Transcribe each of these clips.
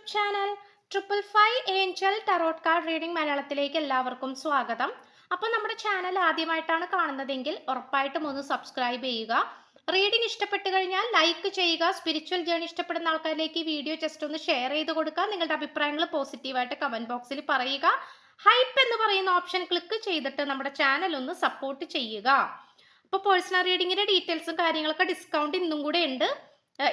YouTube channel triple five angel tarot card reading മലയാളത്തിലേക്ക് എല്ലാവർക്കും സ്വാഗതം. അപ്പോൾ നമ്മുടെ ചാനൽ ആദ്യമായിട്ടാണ് കാണുന്നതെങ്കിൽ ഉറപ്പായിട്ടും ഒന്ന് സബ്സ്ക്രൈബ് ചെയ്യുക. റീഡിംഗ് ഇഷ്ടപ്പെട്ട് കഴിഞ്ഞാൽ ലൈക്ക് ചെയ്യുക. സ്പിരിച്വൽ ജേണി ഇഷ്ടപ്പെടുന്ന ആൾക്കാരിലേക്ക് ഈ വീഡിയോ ജസ്റ്റ് ഒന്ന് ഷെയർ ചെയ്ത് കൊടുക്കുക. നിങ്ങളുടെ അഭിപ്രായങ്ങൾ പോസിറ്റീവായിട്ട് കമന്റ് ബോക്സിൽ പറയുക. ഹൈപ്പ് എന്ന് പറയുന്ന ഓപ്ഷൻ ക്ലിക്ക് ചെയ്തിട്ട് നമ്മുടെ ചാനൽ ഒന്ന് സപ്പോർട്ട് ചെയ്യുക. അപ്പോൾ പേഴ്സണൽ റീഡിങ്ങിന്റെ ഡീറ്റെയിൽസും കാര്യങ്ങളൊക്കെ ഡിസ്കൗണ്ട് ഇന്നും കൂടെ ഉണ്ട്.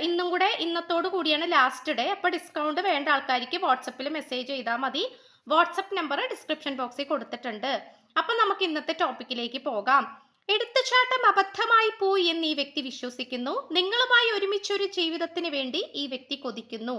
ഇന്നും കൂടെ ഇന്നത്തോട് കൂടിയാണ് ലാസ്റ്റ് ഡേ അപ്പോൾ ഡിസ്കൗണ്ട് വേണ്ട ആൾക്കാർക്ക് വാട്സപ്പിൽ മെസ്സേജ് ചെയ്താൽ മതി. വാട്സപ്പ് നമ്പർ ഡിസ്ക്രിപ്ഷൻ ബോക്സിൽ കൊടുത്തിട്ടുണ്ട്. അപ്പം നമുക്ക് ഇന്നത്തെ ടോപ്പിക്കിലേക്ക് പോകാം. എടുത്തുചാട്ടം അബദ്ധമായി പോയി എന്ന് ഈ വ്യക്തി വിശ്വസിക്കുന്നു. നിങ്ങളുമായി ഒരുമിച്ചൊരു ജീവിതത്തിന് വേണ്ടി ഈ വ്യക്തി കൊതിക്കുന്നു.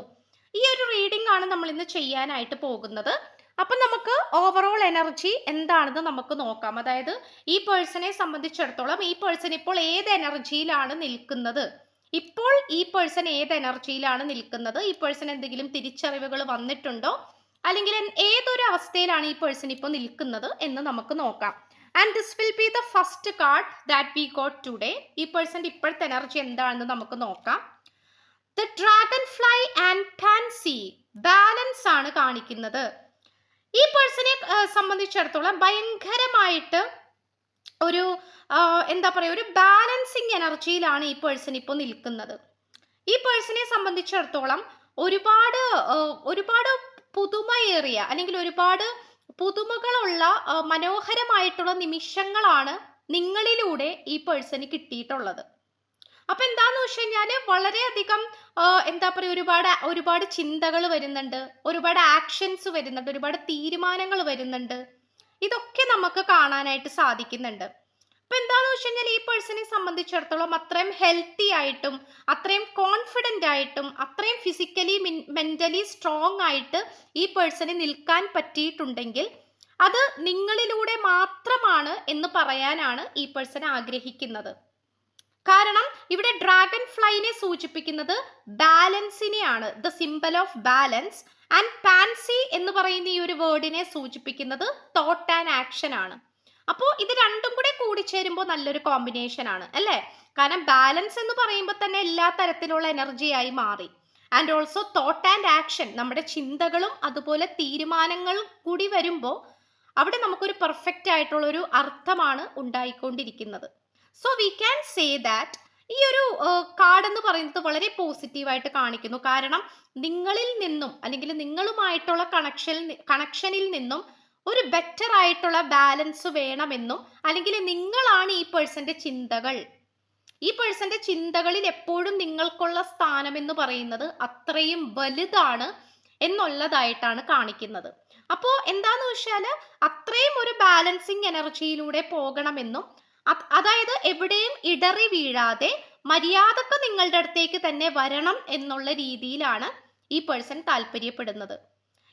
ഈ ഒരു റീഡിംഗ് ആണ് നമ്മൾ ഇന്ന് ചെയ്യാനായിട്ട് പോകുന്നത്. അപ്പം നമുക്ക് ഓവറോൾ എനർജി എന്താണെന്ന് നമുക്ക് നോക്കാം. അതായത് ഈ പേഴ്സണെ സംബന്ധിച്ചിടത്തോളം ഈ പേഴ്സൺ ഇപ്പോൾ ഏത് എനർജിയിലാണ് നിൽക്കുന്നത്? ഇപ്പോൾ ഈ പേഴ്സൺ ഏത് എനർജിയിലാണ് നിൽക്കുന്നത്? ഈ പേഴ്സൺ എന്തെങ്കിലും തിരിച്ചറിവുകൾ വന്നിട്ടുണ്ടോ? അല്ലെങ്കിൽ ഏതൊരു അവസ്ഥയിലാണ് ഈ പേഴ്സൺ ഇപ്പോൾ നിൽക്കുന്നത് എന്ന് നമുക്ക് നോക്കാം. And this will be the first card that we got today ഈ പേഴ്സന്റെ ഇപ്പോഴത്തെ എനർജി എന്താണെന്ന് നമുക്ക് നോക്കാം. The dragonfly and pansy balance ആണ് കാണിക്കുന്നത്. ഈ പേഴ്സണെ സംബന്ധിച്ചിടത്തോളം ഭയങ്കരമായിട്ട് ഒരു എന്താ പറയുക ഒരു ബാലൻസിങ് എനർജിയിലാണ് ഈ പേഴ്സൺ ഇപ്പോൾ നിൽക്കുന്നത്. ഈ പേഴ്സണെ സംബന്ധിച്ചിടത്തോളം ഒരുപാട് ഒരുപാട് പുതുമയേറിയ അല്ലെങ്കിൽ ഒരുപാട് പുതുമകളുള്ള മനോഹരമായിട്ടുള്ള നിമിഷങ്ങളാണ് നിങ്ങളിലൂടെ ഈ പേഴ്സണ് കിട്ടിയിട്ടുള്ളത്. അപ്പൊ എന്താന്ന് വെച്ച് കഴിഞ്ഞാൽ വളരെയധികം എന്താ പറയുക ഒരുപാട് ഒരുപാട് ചിന്തകൾ വരുന്നുണ്ട്. ഒരുപാട് ആക്ഷൻസ് വരുന്നുണ്ട്. ഒരുപാട് തീരുമാനങ്ങൾ വരുന്നുണ്ട്. ഇതൊക്കെ നമുക്ക് കാണാനായിട്ട് സാധിക്കുന്നുണ്ട്. അപ്പൊ എന്താന്ന് വെച്ച് കഴിഞ്ഞാൽ ഈ പേഴ്സണെ സംബന്ധിച്ചിടത്തോളം അത്രയും ഹെൽത്തി ആയിട്ടും അത്രയും കോൺഫിഡന്റ് ആയിട്ടും അത്രയും ഫിസിക്കലി മെന്റലി സ്ട്രോങ് ആയിട്ട് ഈ പേഴ്സണെ നിൽക്കാൻ പറ്റിയിട്ടുണ്ടെങ്കിൽ അത് നിങ്ങളിലൂടെ മാത്രമാണ് എന്ന് പറയാനാണ് ഈ പേഴ്സൺ ആഗ്രഹിക്കുന്നത്. കാരണം ഇവിടെ ഡ്രാഗൺ ഫ്ലൈനെ സൂചിപ്പിക്കുന്നത് ബാലൻസിനെയാണ് the symbol of balance and pansy എന്ന് പറയുന്ന ഈ ഒരു വേർഡിനെ സൂചിപ്പിക്കുന്നത് തോട്ട് ആൻഡ് ആക്ഷൻ ആണ്. അപ്പോൾ ഇത് രണ്ടും കൂടെ കൂടിച്ചേരുമ്പോൾ നല്ലൊരു കോമ്പിനേഷൻ ആണ് അല്ലേ? കാരണം ബാലൻസ് എന്ന് പറയുമ്പോൾ തന്നെ എല്ലാ തരത്തിലുള്ള എനർജിയായി മാറി. And also thought and action നമ്മുടെ ചിന്തകളും അതുപോലെ തീരുമാനങ്ങളും കൂടി വരുമ്പോൾ അവിടെ നമുക്കൊരു പെർഫെക്റ്റ് ആയിട്ടുള്ള ഒരു അർത്ഥമാണ് ഉണ്ടായിക്കൊണ്ടിരിക്കുന്നത്. So we can say that ഈ ഒരു കാർഡ് എന്ന് പറയുന്നത് വളരെ പോസിറ്റീവായിട്ട് കാണിക്കുന്നു. കാരണം നിങ്ങളിൽ നിന്നും അല്ലെങ്കിൽ നിങ്ങളുമായിട്ടുള്ള കണക്ഷൻ കണക്ഷനിൽ നിന്നും ഒരു ബെറ്റർ ആയിട്ടുള്ള ബാലൻസ് വേണമെന്നും അല്ലെങ്കിൽ നിങ്ങളാണ് ഈ പേഴ്സന്റെ ചിന്തകൾ. ഈ പേഴ്സന്റെ ചിന്തകളിൽ എപ്പോഴും നിങ്ങൾക്കുള്ള സ്ഥാനം എന്ന് പറയുന്നത് അത്രയും വലുതാണ് എന്നുള്ളതായിട്ടാണ് കാണിക്കുന്നത്. അപ്പോൾ എന്താന്ന് വെച്ചാൽ അത്രയും ഒരു ബാലൻസിങ് എനർജിയിലൂടെ പോകണമെന്നും അതായത് എവിടെയും ഇടറി വീഴാതെ മര്യാദയ്ക്ക് നിങ്ങളുടെ അടുത്തേക്ക് തന്നെ വരണം എന്നുള്ള രീതിയിലാണ് ഈ പേഴ്സൺ താല്പര്യപ്പെടുന്നത്.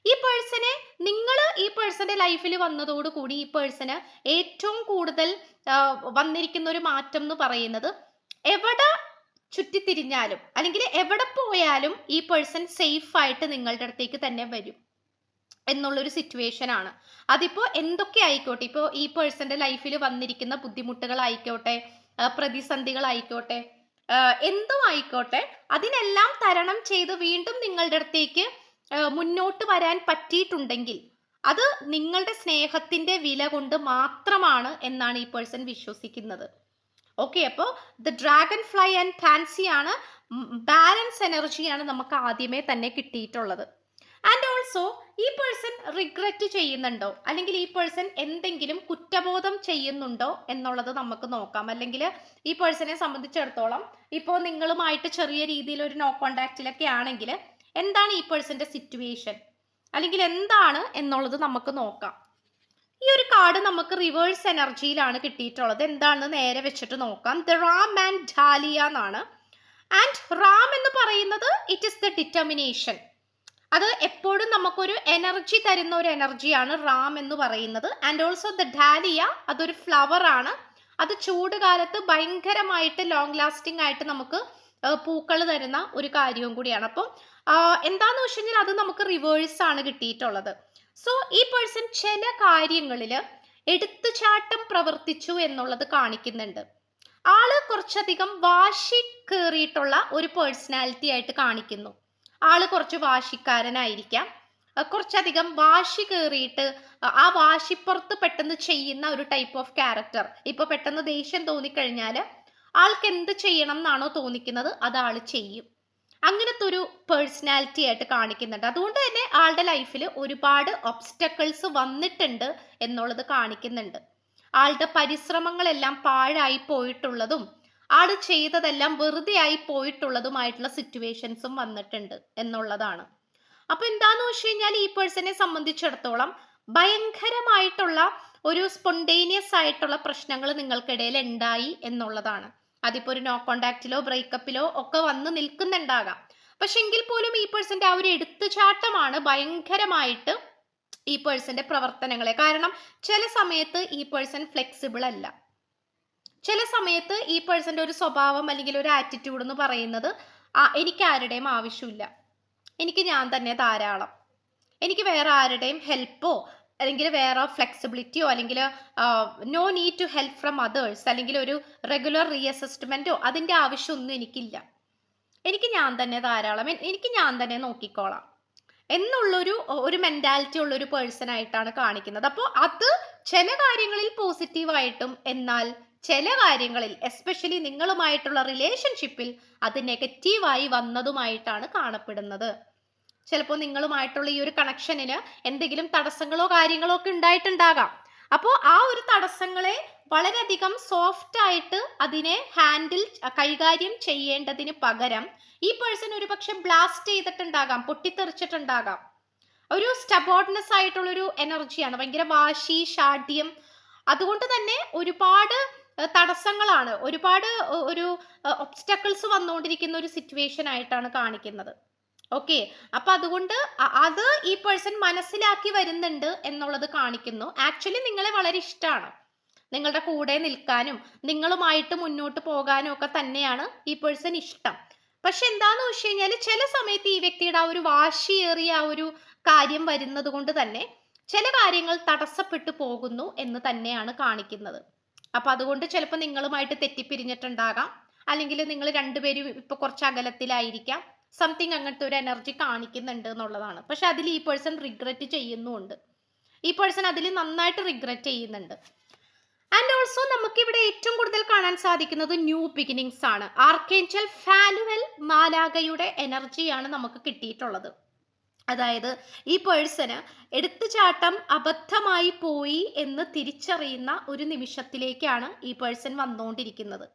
ഈ പേഴ്സണെ നിങ്ങൾ ഈ പേഴ്സന്റെ ലൈഫിൽ വന്നതോടുകൂടി ഈ പേഴ്സന് ഏറ്റവും കൂടുതൽ വന്നിരിക്കുന്ന ഒരു മാറ്റം എന്ന് പറയുന്നത് എവിടെ ചുറ്റിത്തിരിഞ്ഞാലും അല്ലെങ്കിൽ എവിടെ പോയാലും ഈ പേഴ്സൺ സേഫ് ആയിട്ട് നിങ്ങളുടെ അടുത്തേക്ക് തന്നെ വരും. എന്നുള്ളൊരു സിറ്റുവേഷൻ ആണ്. അതിപ്പോ എന്തൊക്കെ ആയിക്കോട്ടെ? ഇപ്പോൾ ഈ പേഴ്സന്റെ ലൈഫിൽ വന്നിരിക്കുന്ന ബുദ്ധിമുട്ടുകളായിക്കോട്ടെ പ്രതിസന്ധികളായിക്കോട്ടെ എന്തും ആയിക്കോട്ടെ അതിനെല്ലാം തരണം ചെയ്ത് വീണ്ടും നിങ്ങളുടെ അടുത്തേക്ക് മുന്നോട്ട് വരാൻ പറ്റിയിട്ടുണ്ടെങ്കിൽ അത് നിങ്ങളുടെ സ്നേഹത്തിന്റെ വില കൊണ്ട് മാത്രമാണ് എന്നാണ് ഈ പേഴ്സൺ വിശ്വസിക്കുന്നത്. ഓക്കെ അപ്പോൾ the dragonfly and fancy ആണ് ബാലൻസ് എനർജിയാണ് നമുക്ക് ആദ്യമേ തന്നെ കിട്ടിയിട്ടുള്ളത്. ആൻഡ് ഓൾസോ ഈ പേഴ്സൺ റിഗ്രറ്റ് ചെയ്യുന്നുണ്ടോ? അല്ലെങ്കിൽ ഈ പേഴ്സൺ എന്തെങ്കിലും കുറ്റബോധം ചെയ്യുന്നുണ്ടോ എന്നുള്ളത് നമുക്ക് നോക്കാം. അല്ലെങ്കിൽ ഈ പേഴ്സണെ സംബന്ധിച്ചിടത്തോളം ഇപ്പോൾ നിങ്ങളുമായിട്ട് ചെറിയ രീതിയിൽ ഒരു നോ കോണ്ടാക്റ്റിലൊക്കെ ആണെങ്കിൽ എന്താണ് ഈ പേഴ്സന്റെ സിറ്റുവേഷൻ അല്ലെങ്കിൽ എന്താണ് എന്നുള്ളത് നമുക്ക് നോക്കാം. ഈ ഒരു കാർഡ് നമുക്ക് റിവേഴ്സ് എനർജിയിലാണ് കിട്ടിയിട്ടുള്ളത്. എന്താണെന്ന് നേരെ വെച്ചിട്ട് നോക്കാം. ദ റാം ആൻഡ് ഡാലിയ എന്നാണ്. ആൻഡ് റാം എന്ന് പറയുന്നത് ഇറ്റ് ഇസ് ദ ഡിറ്റർമിനേഷൻ അത് എപ്പോഴും നമുക്കൊരു എനർജി തരുന്ന ഒരു എനർജിയാണ് റാം എന്ന് പറയുന്നത്. ആൻഡ് ഓൾസോ ദ ഡാലിയ അതൊരു ഫ്ലവർ ആണ്. അത് ചൂട് കാലത്ത് ഭയങ്കരമായിട്ട് ലോങ് ലാസ്റ്റിംഗ് ആയിട്ട് നമുക്ക് പൂക്കൾ തരുന്ന ഒരു കാര്യവും കൂടിയാണ്. അപ്പം എന്താന്ന് വെച്ച് കഴിഞ്ഞാൽ അത് നമുക്ക് റിവേഴ്സ് ആണ് കിട്ടിയിട്ടുള്ളത്. സോ ഈ പേഴ്സൺ ചില കാര്യങ്ങളിൽ എടുത്തുചാട്ടം പ്രവർത്തിച്ചു എന്നുള്ളത് കാണിക്കുന്നുണ്ട്. ആൾ കുറച്ചധികം വാശി കയറിയിട്ടുള്ള ഒരു പേഴ്സണാലിറ്റി ആയിട്ട് കാണിക്കുന്നു. ആൾ കുറച്ച് വാശിക്കാരനായിരിക്കാം. കുറച്ചധികം വാശി കയറിയിട്ട് ആ വാശിപ്പുറത്ത് പെട്ടെന്ന് ചെയ്യുന്ന ഒരു ടൈപ്പ് ഓഫ് ക്യാരക്ടർ ഇപ്പൊ പെട്ടെന്ന് ദേഷ്യം തോന്നിക്കഴിഞ്ഞാൽ ആൾക്ക് എന്ത് ചെയ്യണം എന്നാണോ തോന്നിക്കുന്നത് അത് ആൾ ചെയ്യും. അങ്ങനത്തെ ഒരു പേഴ്സണാലിറ്റി ആയിട്ട് കാണിക്കുന്നുണ്ട്. അതുകൊണ്ട് തന്നെ ആളുടെ ലൈഫിൽ ഒരുപാട് ഒബ്സ്റ്റക്കിൾസ് വന്നിട്ടുണ്ട് എന്നുള്ളത് കാണിക്കുന്നുണ്ട്. ആളുടെ പരിശ്രമങ്ങളെല്ലാം പാഴായി പോയിട്ടുള്ളതും ആൾ ചെയ്തതെല്ലാം വെറുതെ ആയി പോയിട്ടുള്ളതുമായിട്ടുള്ള സിറ്റുവേഷൻസും വന്നിട്ടുണ്ട് എന്നുള്ളതാണ്. അപ്പൊ എന്താന്ന് വെച്ച് കഴിഞ്ഞാൽ ഈ പേഴ്സണെ സംബന്ധിച്ചിടത്തോളം ഭയങ്കരമായിട്ടുള്ള ഒരു സ്പോണ്ടേനിയസ് ആയിട്ടുള്ള പ്രശ്നങ്ങൾ നിങ്ങൾക്കിടയിൽ ഉണ്ടായി എന്നുള്ളതാണ്. അതിപ്പോ ഒരു നോ കോണ്ടാക്റ്റിലോ ബ്രേക്കപ്പിലോ ഒക്കെ വന്ന് നിൽക്കുന്നുണ്ടാകാം. പക്ഷെ എങ്കിൽ പോലും ഈ പേഴ്സന്റെ ആ ഒരു എടുത്തുചാട്ടമാണ് ഭയങ്കരമായിട്ട് ഈ പേഴ്സന്റെ പ്രവർത്തനങ്ങളെ. കാരണം ചില സമയത്ത് ഈ പേഴ്സൺ ഫ്ലെക്സിബിൾ അല്ല. ചില സമയത്ത് ഈ പേഴ്സന്റെ ഒരു സ്വഭാവം അല്ലെങ്കിൽ ഒരു ആറ്റിറ്റ്യൂഡ് എന്ന് പറയുന്നത് എനിക്ക് ആരുടെയും ആവശ്യമില്ല. എനിക്ക് ഞാൻ തന്നെ ധാരാളം. എനിക്ക് വേറെ ആരുടെയും ഹെൽപ്പോ അല്ലെങ്കിൽ വേറെ ഫ്ലെക്സിബിലിറ്റിയോ അല്ലെങ്കിൽ no need to help from others അല്ലെങ്കിൽ ഒരു റെഗുലർ റീഅസസ്മെന്റോ അതിന്റെ ആവശ്യമൊന്നും എനിക്കില്ല. എനിക്ക് ഞാൻ തന്നെ ധാരാളം. എനിക്ക് ഞാൻ തന്നെ നോക്കിക്കോളാം. എന്നുള്ളൊരു ഒരു മെന്റാലിറ്റി ഉള്ളൊരു പേഴ്സൺ ആയിട്ടാണ് കാണിക്കുന്നത്. അപ്പോൾ അത് ചില കാര്യങ്ങളിൽ പോസിറ്റീവായിട്ടും എന്നാൽ ചില കാര്യങ്ങളിൽ എസ്പെഷ്യലി നിങ്ങളുമായിട്ടുള്ള റിലേഷൻഷിപ്പിൽ അത് നെഗറ്റീവായി വന്നതുമായിട്ടാണ് കാണപ്പെടുന്നത്. ചിലപ്പോൾ നിങ്ങളുമായിട്ടുള്ള ഈ ഒരു കണക്ഷനിന് എന്തെങ്കിലും തടസ്സങ്ങളോ കാര്യങ്ങളോ ഒക്കെ ഉണ്ടായിട്ടുണ്ടാകാം. അപ്പോൾ ആ ഒരു തടസ്സങ്ങളെ വളരെയധികം സോഫ്റ്റ് ആയിട്ട് അതിനെ ഹാൻഡിൽ കൈകാര്യം ചെയ്യേണ്ടതിന് പകരം ഈ പേഴ്സൺ ഒരു പക്ഷെ ബ്ലാസ്റ്റ് ചെയ്തിട്ടുണ്ടാകാം പൊട്ടിത്തെറിച്ചിട്ടുണ്ടാകാം. ഒരു സ്റ്റബോർഡ്നെസ് ആയിട്ടുള്ളൊരു എനർജിയാണ് ഭയങ്കര വാശി ഷാഠ്യം അതുകൊണ്ട് തന്നെ ഒരുപാട് തടസ്സങ്ങളാണ്. ഒരുപാട് ഒരു ഒബ്സ്റ്റക്കിൾസ് വന്നുകൊണ്ടിരിക്കുന്ന ഒരു സിറ്റുവേഷൻ ആയിട്ടാണ് കാണിക്കുന്നത്. ഓക്കെ അപ്പൊ അതുകൊണ്ട് അത് ഈ പേഴ്സൺ മനസ്സിലാക്കി വരുന്നുണ്ട് എന്നുള്ളത് കാണിക്കുന്നു. ആക്ച്വലി നിങ്ങളെ വളരെ ഇഷ്ടമാണ് നിങ്ങളുടെ കൂടെ നിൽക്കാനും നിങ്ങളുമായിട്ട് മുന്നോട്ട് പോകാനും ഒക്കെ തന്നെയാണ് ഈ പേഴ്സൺ ഇഷ്ടം. പക്ഷെ എന്താന്ന് വെച്ച് കഴിഞ്ഞാൽ ചില സമയത്ത് ഈ വ്യക്തിയുടെ ആ ഒരു വാശിയേറിയ ആ ഒരു കാര്യം വരുന്നത് കൊണ്ട് തന്നെ ചില കാര്യങ്ങൾ തടസ്സപ്പെട്ടു പോകുന്നു എന്ന് തന്നെയാണ് കാണിക്കുന്നത്. അപ്പൊ അതുകൊണ്ട് ചിലപ്പോൾ നിങ്ങളുമായിട്ട് തെറ്റിപ്പിരിഞ്ഞിട്ടുണ്ടാകാം. അല്ലെങ്കിൽ നിങ്ങൾ രണ്ടുപേരും ഇപ്പൊ കുറച്ച് അകലത്തിലായിരിക്കാം. സംതിങ് അങ്ങനത്തെ ഒരു എനർജി കാണിക്കുന്നുണ്ട് എന്നുള്ളതാണ്. പക്ഷെ അതിൽ ഈ പേഴ്സൺ റിഗ്രറ്റ് ചെയ്യുന്നുമുണ്ട്. ഈ പേഴ്സൺ അതിൽ നന്നായിട്ട് റിഗ്രറ്റ് ചെയ്യുന്നുണ്ട്. ആൻഡ് ഓൾസോ നമുക്ക് ഇവിടെ ഏറ്റവും കൂടുതൽ കാണാൻ സാധിക്കുന്നത് ന്യൂ ബിഗിനിങ്സ് ആണ്. ആർക്കേഞ്ചൽ ഫാനുവൽ മാലാഗയുടെ എനർജിയാണ് നമുക്ക് കിട്ടിയിട്ടുള്ളത്. അതായത് ഈ പേഴ്സന് എടുത്തുചാട്ടം അബദ്ധമായി പോയി എന്ന് തിരിച്ചറിയുന്ന ഒരു നിമിഷത്തിലേക്കാണ് ഈ പേഴ്സൺ വന്നുകൊണ്ടിരിക്കുന്നത്.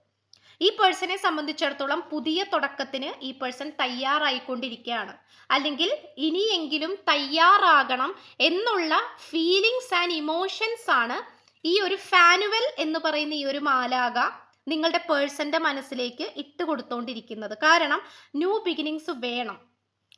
ഈ പേഴ്സണെ സംബന്ധിച്ചിടത്തോളം പുതിയ തുടക്കത്തിന് ഈ പേഴ്സൺ തയ്യാറായിക്കൊണ്ടിരിക്കുകയാണ്. അല്ലെങ്കിൽ ഇനിയെങ്കിലും തയ്യാറാകണം എന്നുള്ള ഫീലിങ്സ് ആൻഡ് ഇമോഷൻസ് ആണ് ഈ ഒരു ഫാനുവൽ എന്ന് പറയുന്ന ഈ ഒരു മാലാക നിങ്ങളുടെ പേഴ്സന്റെ മനസ്സിലേക്ക് ഇട്ട് കൊടുത്തോണ്ടിരിക്കുന്നത് കാരണം ന്യൂ ബിഗിനിങ്സ് വേണം.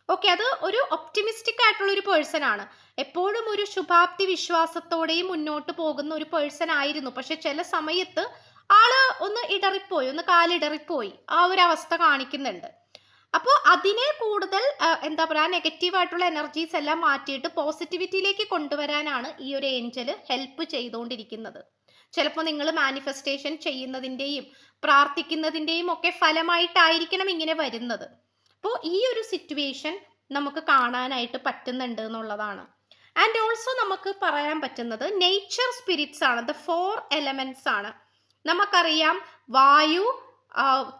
ഓക്കെ അത് ഒരു ഒപ്റ്റിമിസ്റ്റിക് ആയിട്ടുള്ള ഒരു പേഴ്സൺ ആണ്. എപ്പോഴും ഒരു ശുഭാപ്തി വിശ്വാസത്തോടെയും മുന്നോട്ട് പോകുന്ന ഒരു പേഴ്സൺ ആയിരുന്നു. പക്ഷെ ചില സമയത്ത് ആൾ ഒന്ന് ഇടറിപ്പോയി ഒന്ന് കാലിടറിപ്പോയി. ആ ഒരു അവസ്ഥ കാണിക്കുന്നുണ്ട്. അപ്പോൾ അതിനെ കൂടുതൽ എന്താ പറയുക നെഗറ്റീവ് ആയിട്ടുള്ള എനർജീസ് എല്ലാം മാറ്റിയിട്ട് പോസിറ്റിവിറ്റിയിലേക്ക് കൊണ്ടുവരാനാണ് ഈ ഒരു ഏഞ്ചൽ ഹെൽപ്പ് ചെയ്തുകൊണ്ടിരിക്കുന്നത്. ചിലപ്പോൾ നിങ്ങൾ മാനിഫെസ്റ്റേഷൻ ചെയ്യുന്നതിന്റെയും പ്രാർത്ഥിക്കുന്നതിന്റെയും ഒക്കെ ഫലമായിട്ടായിരിക്കണം ഇങ്ങനെ വരുന്നത്. അപ്പോൾ ഈ ഒരു സിറ്റുവേഷൻ നമുക്ക് കാണാനായിട്ട് പറ്റുന്നുണ്ട് എന്നുള്ളതാണ്. ആൻഡ് ഓൾസോ നമുക്ക് പറയാൻ പറ്റുന്നത് നേച്ചർ സ്പിരിറ്റ്സ് ആണ്. ദ ഫോർ എലമെന്റ്സ് ആണ്. നമുക്കറിയാം വായു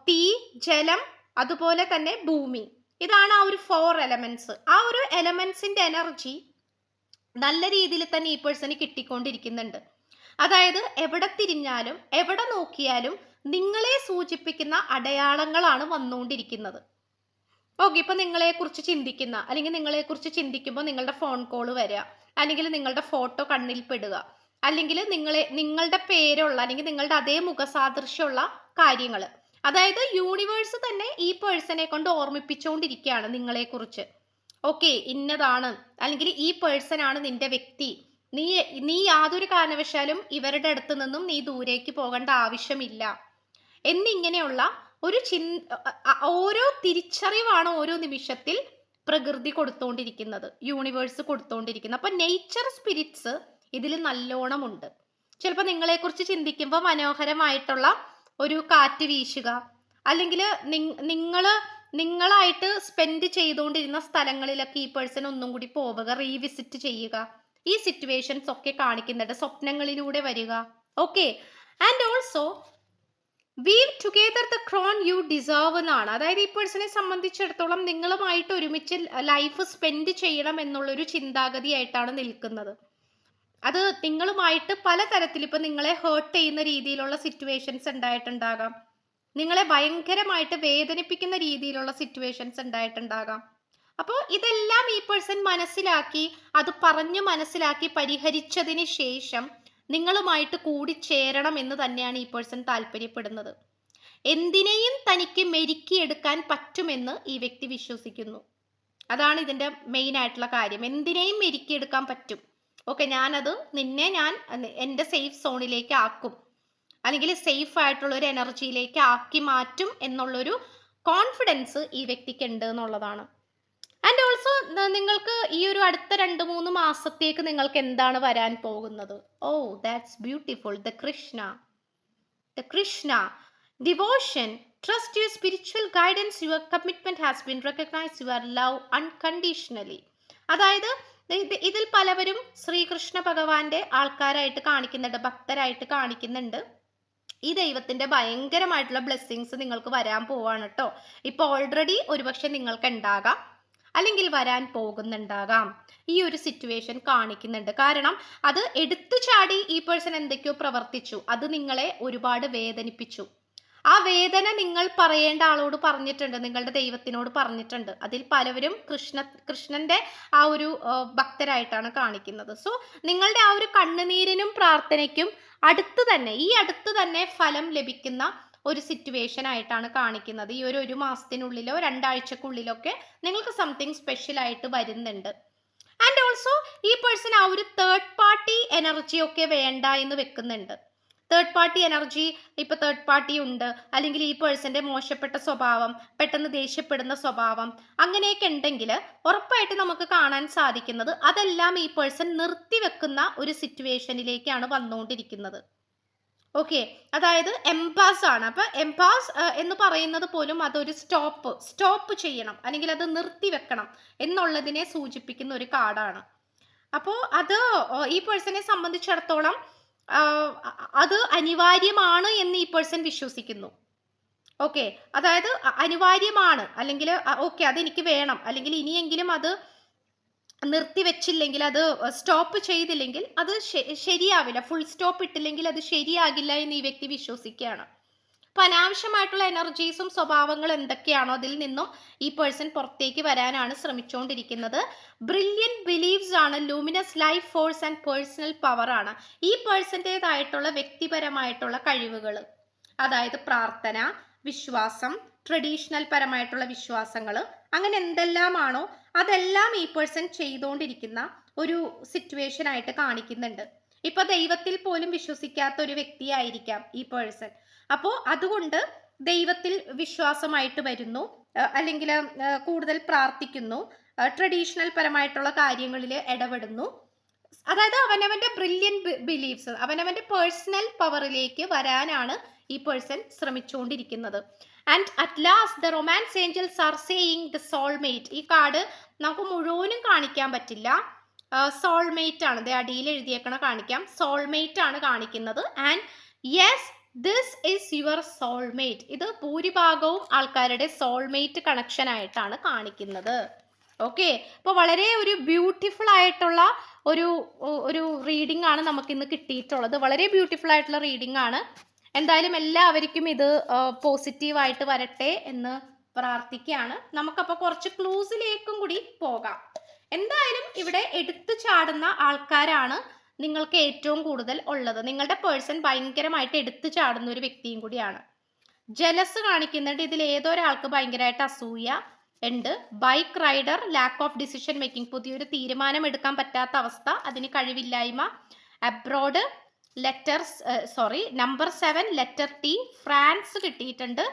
തീ ജലം അതുപോലെ തന്നെ ഭൂമി. ഇതാണ് ആ ഒരു ഫോർ എലമെന്റ്സ് ആ ഒരു എലമെന്റ്സിന്റെ എനർജി നല്ല രീതിയിൽ തന്നെ ഈ പേഴ്സണ് കിട്ടിക്കൊണ്ടിരിക്കുന്നുണ്ട്. അതായത് എവിടെ തിരിഞ്ഞാലും എവിടെ നോക്കിയാലും നിങ്ങളെ സൂചിപ്പിക്കുന്ന അടയാളങ്ങളാണ് വന്നുകൊണ്ടിരിക്കുന്നത്. ഓക്കെ ഇപ്പൊ നിങ്ങളെ കുറിച്ച് ചിന്തിക്കുന്ന അല്ലെങ്കിൽ നിങ്ങളെ കുറിച്ച് ചിന്തിക്കുമ്പോൾ നിങ്ങളുടെ ഫോൺ കോൾ വരിക അല്ലെങ്കിൽ നിങ്ങളുടെ ഫോട്ടോ കണ്ണിൽ പെടുക അല്ലെങ്കിൽ നിങ്ങളെ നിങ്ങളുടെ പേരുള്ള അല്ലെങ്കിൽ നിങ്ങളുടെ അതേ മുഖസാദൃശ്യമുള്ള കാര്യങ്ങൾ അതായത് യൂണിവേഴ്സ് തന്നെ ഈ പേഴ്സണെ കൊണ്ട് ഓർമ്മിപ്പിച്ചുകൊണ്ടിരിക്കുകയാണ് നിങ്ങളെ കുറിച്ച് ഓക്കെ ഇന്നതാണ് അല്ലെങ്കിൽ ഈ പേഴ്സൺ ആണ് നിന്റെ വ്യക്തി. നീ നീ യാതൊരു കാരണവശാലും ഇവരുടെ അടുത്ത് നിന്നും നീ ദൂരേക്ക് പോകേണ്ട ആവശ്യമില്ല. എന്നിങ്ങനെയുള്ള ഒരു അ- ഓരോ തിരിച്ചറിവാണ് ഓരോ നിമിഷത്തിൽ പ്രകൃതി കൊടുത്തോണ്ടിരിക്കുന്നത് യൂണിവേഴ്സ് കൊടുത്തോണ്ടിരിക്കുന്നത്. അപ്പൊ നേച്ചർ സ്പിരിറ്റ്സ് ഇതിൽ നല്ലോണമുണ്ട്. ചിലപ്പോൾ നിങ്ങളെക്കുറിച്ച് ചിന്തിക്കുമ്പോൾ മനോഹരമായിട്ടുള്ള ഒരു കാറ്റ് വീശുക അല്ലെങ്കിൽ നിങ്ങൾ നിങ്ങളായിട്ട് സ്പെൻഡ് ചെയ്തുകൊണ്ടിരുന്ന സ്ഥലങ്ങളിലൊക്കെ ഈ പേഴ്സൺ ഒന്നും കൂടി പോവുക റീവിസിറ്റ് ചെയ്യുക. ഈ സിറ്റുവേഷൻസ് ഒക്കെ കാണിക്കുന്നുണ്ട്. സ്വപ്നങ്ങളിലൂടെ വരിക. Okay and also weave together the crown you deserve എന്നാണ്. അതായത് ഈ പേഴ്സണെ സംബന്ധിച്ചിടത്തോളം നിങ്ങളുമായിട്ട് ഒരുമിച്ച് ലൈഫ് സ്പെൻഡ് ചെയ്യണം എന്നുള്ളൊരു ചിന്താഗതിയായിട്ടാണ് നിൽക്കുന്നത്. അത് നിങ്ങളുമായിട്ട് പലതരത്തിൽ ഇപ്പം നിങ്ങളെ ഹേർട്ട് ചെയ്യുന്ന രീതിയിലുള്ള സിറ്റുവേഷൻസ് ഉണ്ടായിട്ടുണ്ടാകാം. നിങ്ങളെ ഭയങ്കരമായിട്ട് വേദനിപ്പിക്കുന്ന രീതിയിലുള്ള സിറ്റുവേഷൻസ് ഉണ്ടായിട്ടുണ്ടാകാം. അപ്പോൾ ഇതെല്ലാം ഈ പേഴ്സൺ മനസ്സിലാക്കി അത് പറഞ്ഞു മനസ്സിലാക്കി പരിഹരിച്ചതിന് ശേഷം നിങ്ങളുമായിട്ട് കൂടിച്ചേരണം എന്ന് തന്നെയാണ് ഈ പേഴ്സൺ താല്പര്യപ്പെടുന്നത്. എന്തിനേയും തനിക്ക് മെരുക്കിയെടുക്കാൻ പറ്റുമെന്ന് ഈ വ്യക്തി വിശ്വസിക്കുന്നു. അതാണ് ഇതിന്റെ മെയിൻ ആയിട്ടുള്ള കാര്യം. എന്തിനേയും മെരുക്കിയെടുക്കാൻ പറ്റും. ഓക്കെ ഞാനത് നിന്നെ ഞാൻ എന്റെ സേഫ് സോണിലേക്ക് ആക്കും. അല്ലെങ്കിൽ സേഫ് ആയിട്ടുള്ള ഒരു എനർജിയിലേക്ക് ആക്കി മാറ്റും എന്നുള്ളൊരു കോൺഫിഡൻസ് ഈ വ്യക്തിക്ക് ഉണ്ട് എന്നുള്ളതാണ്. നിങ്ങൾക്ക് ഈ ഒരു അടുത്ത രണ്ട് മൂന്ന് മാസത്തേക്ക് നിങ്ങൾക്ക് എന്താണ് വരാൻ പോകുന്നത്? ഓ that's beautiful the Krishna the Krishna devotion trust your spiritual guidance your commitment has been recognise your love unconditionally അതായത് ഇതിൽ പലവരും ശ്രീകൃഷ്ണ ഭഗവാന്റെ ആൾക്കാരായിട്ട് കാണിക്കുന്നുണ്ട് ഭക്തരായിട്ട് കാണിക്കുന്നുണ്ട്. ഈ ദൈവത്തിന്റെ ഭയങ്കരമായിട്ടുള്ള ബ്ലെസ്സിങ്സ് നിങ്ങൾക്ക് വരാൻ പോവാണ് കേട്ടോ. ഇപ്പൊ ഓൾറെഡി ഒരുപക്ഷെ നിങ്ങൾക്ക് ഉണ്ടാകാം. അല്ലെങ്കിൽ വരാൻ പോകുന്നുണ്ടാകാം. ഈ ഒരു സിറ്റുവേഷൻ കാണിക്കുന്നുണ്ട്. കാരണം അത് എടുത്തു ചാടി ഈ പേഴ്സൺ എന്തൊക്കെയോ പ്രവർത്തിച്ചു. അത് നിങ്ങളെ ഒരുപാട് വേദനിപ്പിച്ചു. ആ വേദന നിങ്ങൾ പറയേണ്ട ആളോട് പറഞ്ഞിട്ടുണ്ട്. നിങ്ങളുടെ ദൈവത്തിനോട് പറഞ്ഞിട്ടുണ്ട്. അതിൽ പലവരും കൃഷ്ണ കൃഷ്ണന്റെ ആ ഒരു ഭക്തരായിട്ടാണ് കാണിക്കുന്നത്. സോ നിങ്ങളുടെ ആ ഒരു കണ്ണുനീരിനും പ്രാർത്ഥനയ്ക്കും അടുത്ത് തന്നെ ഈ അടുത്ത് തന്നെ ഫലം ലഭിക്കുന്ന ഒരു സിറ്റുവേഷൻ ആയിട്ടാണ് കാണിക്കുന്നത്. ഈ ഒരു ഒരു മാസത്തിനുള്ളിലോ രണ്ടാഴ്ചക്കുള്ളിലോ ഒക്കെ നിങ്ങൾക്ക് സംതിങ് സ്പെഷ്യൽ ആയിട്ട് വരുന്നുണ്ട്. ആൻഡ് ഓൾസോ ഈ പേഴ്സൺ ആ ഒരു തേർഡ് പാർട്ടി എനർജി ഒക്കെ വേണ്ട എന്ന് വെക്കുന്നുണ്ട്. തേർഡ് പാർട്ടി എനർജി ഇപ്പൊ തേർഡ് പാർട്ടി ഉണ്ട്. അല്ലെങ്കിൽ ഈ പേഴ്സന്റെ മോശപ്പെട്ട സ്വഭാവം പെട്ടെന്ന് ദേഷ്യപ്പെടുന്ന സ്വഭാവം അങ്ങനെയൊക്കെ ഉണ്ടെങ്കിൽ ഉറപ്പായിട്ട് നമുക്ക് കാണാൻ സാധിക്കുന്നത് അതെല്ലാം ഈ പേഴ്സൺ നിർത്തിവെക്കുന്ന ഒരു സിറ്റുവേഷനിലേക്കാണ് വന്നുകൊണ്ടിരിക്കുന്നത്. ഓക്കെ. അതായത് എംപാസ് ആണ്. അപ്പൊ എംപാസ് എന്ന് പറയുന്നത് പോലും അതൊരു സ്റ്റോപ്പ് സ്റ്റോപ്പ് ചെയ്യണം. അല്ലെങ്കിൽ അത് നിർത്തി വെക്കണം എന്നുള്ളതിനെ സൂചിപ്പിക്കുന്ന ഒരു കാർഡാണ് അപ്പോ അത് ഈ പേഴ്സണെ സംബന്ധിച്ചിടത്തോളം അത് അനിവാര്യമാണ് എന്ന് ഈ പേഴ്സൺ വിശ്വസിക്കുന്നു. ഓക്കെ. അതായത് അനിവാര്യമാണ്. അല്ലെങ്കിൽ ഓക്കെ അതെനിക്ക് വേണം. അല്ലെങ്കിൽ ഇനിയെങ്കിലും അത് നിർത്തിവെച്ചില്ലെങ്കിൽ അത് സ്റ്റോപ്പ് ചെയ്തില്ലെങ്കിൽ അത് ശരിയാവില്ല. ഫുൾ സ്റ്റോപ്പ് ഇട്ടില്ലെങ്കിൽ അത് ശരിയാകില്ല എന്ന് ഈ വ്യക്തി വിശ്വസിക്കുകയാണ്. അപ്പൊ അനാവശ്യമായിട്ടുള്ള എനർജീസും സ്വഭാവങ്ങളും എന്തൊക്കെയാണോ അതിൽ നിന്നും ഈ പേഴ്സൺ പുറത്തേക്ക് വരാനാണ് ശ്രമിച്ചുകൊണ്ടിരിക്കുന്നത്. ബ്രില്യൻ ബിലീവ്സ് ആണ് luminous life force and personal power ആണ് ഈ പേഴ്സന്റെതായിട്ടുള്ള വ്യക്തിപരമായിട്ടുള്ള കഴിവുകൾ. അതായത് പ്രാർത്ഥന വിശ്വാസം ട്രഡീഷണൽ പരമായിട്ടുള്ള വിശ്വാസങ്ങൾ. അങ്ങനെ എന്തെല്ലാമാണോ അതെല്ലാം ഈ പേഴ്സൺ ചെയ്തുകൊണ്ടിരിക്കുന്ന ഒരു സിറ്റുവേഷൻ ആയിട്ട് കാണിക്കുന്നുണ്ട്. ഇപ്പൊ ദൈവത്തിൽ പോലും വിശ്വസിക്കാത്ത ഒരു വ്യക്തിയായിരിക്കാം ഈ പേഴ്സൺ അപ്പോൾ അതുകൊണ്ട് ദൈവത്തിൽ വിശ്വാസമായിട്ട് വരുന്നു അല്ലെങ്കിൽ കൂടുതൽ പ്രാർത്ഥിക്കുന്നു ട്രഡീഷണൽ പരമായിട്ടുള്ള കാര്യങ്ങളിൽ ഇടപെടുന്നു. അതായത് അവനവന്റെ ബ്രില്യൻ ബിലീഫ്സ് അവനവന്റെ പേഴ്സണൽ പവറിലേക്ക് വരാനാണ് ഈ പേഴ്സൺ ശ്രമിച്ചുകൊണ്ടിരിക്കുന്നത്. And at last the romance angels are saying the soulmate ഈ കാർഡ് നമുക്ക് മുഴുവനും കാണിക്കാൻ പറ്റില്ല. സോൾമേറ്റ് ആണ്. ദേ അടിയിൽ എഴുതിയേക്കണ കാണിക്കാം. സോൾമേറ്റ് ആണ് കാണിക്കുന്നത്. And yes this is your soulmate ഇത് ഭൂരിഭാഗവും ആൾക്കാരുടെ സോൾമേറ്റ് കണക്ഷൻ ആയിട്ടാണ് കാണിക്കുന്നത്. ഓക്കെ അപ്പോൾ വളരെ ഒരു ബ്യൂട്ടിഫുൾ ആയിട്ടുള്ള ഒരു ഒരു റീഡിംഗ് ആണ് നമുക്ക് ഇന്ന് കിട്ടിയിട്ടുള്ളത്. വളരെ ബ്യൂട്ടിഫുൾ ആയിട്ടുള്ള റീഡിംഗ് ആണ്. എന്തായാലും എല്ലാവർക്കും ഇത് പോസിറ്റീവായിട്ട് വരട്ടെ എന്ന് പ്രാർത്ഥിക്കുകയാണ്. നമുക്കപ്പോൾ കുറച്ച് ക്ലൂസിലേക്കും കൂടി പോകാം. എന്തായാലും ഇവിടെ എടുത്തു ചാടുന്ന ആൾക്കാരാണ് നിങ്ങൾക്ക് ഏറ്റവും കൂടുതൽ ഉള്ളത്. നിങ്ങളുടെ പേഴ്സൺ ഭയങ്കരമായിട്ട് എടുത്തു ചാടുന്ന ഒരു വ്യക്തിയും കൂടിയാണ്. ജലസ് കാണിക്കുന്നുണ്ട്. ഇതിൽ ഏതൊരാൾക്ക് ഭയങ്കരമായിട്ട് അസൂയ ഉണ്ട്. Bike rider lack of decision making പുതിയൊരു തീരുമാനം എടുക്കാൻ പറ്റാത്ത അവസ്ഥ അതിന് കഴിവില്ലായ്മ abroad letters sorry number seven letter T France കിട്ടിയിട്ടുണ്ട്.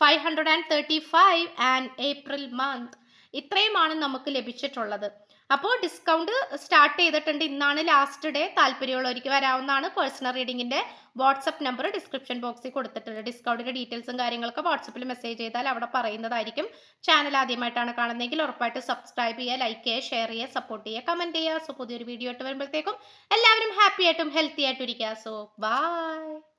Five hundred and thirty five and April month ഇത്രയുമാണ് നമുക്ക് ലഭിച്ചിട്ടുള്ളത്. അപ്പോൾ ഡിസ്കൗണ്ട് സ്റ്റാർട്ട് ചെയ്തിട്ടുണ്ട്. ഇന്നാണ് ലാസ്റ്റ് ഡേ താല്പര്യമുള്ളവർക്ക് വരാവുന്നതാണ് പേഴ്സണൽ റീഡിങ്ങിന്റെ വാട്സപ്പ് നമ്പർ ഡിസ്ക്രിപ്ഷൻ ബോക്സിൽ കൊടുത്തിട്ടുണ്ട് ഡിസ്കൗണ്ടിന്റെ ഡീറ്റെയിൽസും കാര്യങ്ങളൊക്കെ വാട്സപ്പിൽ മെസ്സേജ് ചെയ്താൽ അവിടെ പറയുന്നതായിരിക്കും. ചാനൽ ആദ്യമായിട്ടാണ് കാണുന്നതെങ്കിൽ ഉറപ്പായിട്ട് സബ്സ്ക്രൈബ് ചെയ്യുക ലൈക്ക് ചെയ്യുക ഷെയർ ചെയ്യുക സപ്പോർട്ട് ചെയ്യുക കമന്റ് ചെയ്യുക. സോ പുതിയൊരു വീഡിയോ ആയിട്ട് വരുമ്പോഴത്തേക്കും എല്ലാവരും ഹാപ്പി ആയിട്ടും ഹെൽത്തി ആയിട്ടും ഇരിക്കുക. So by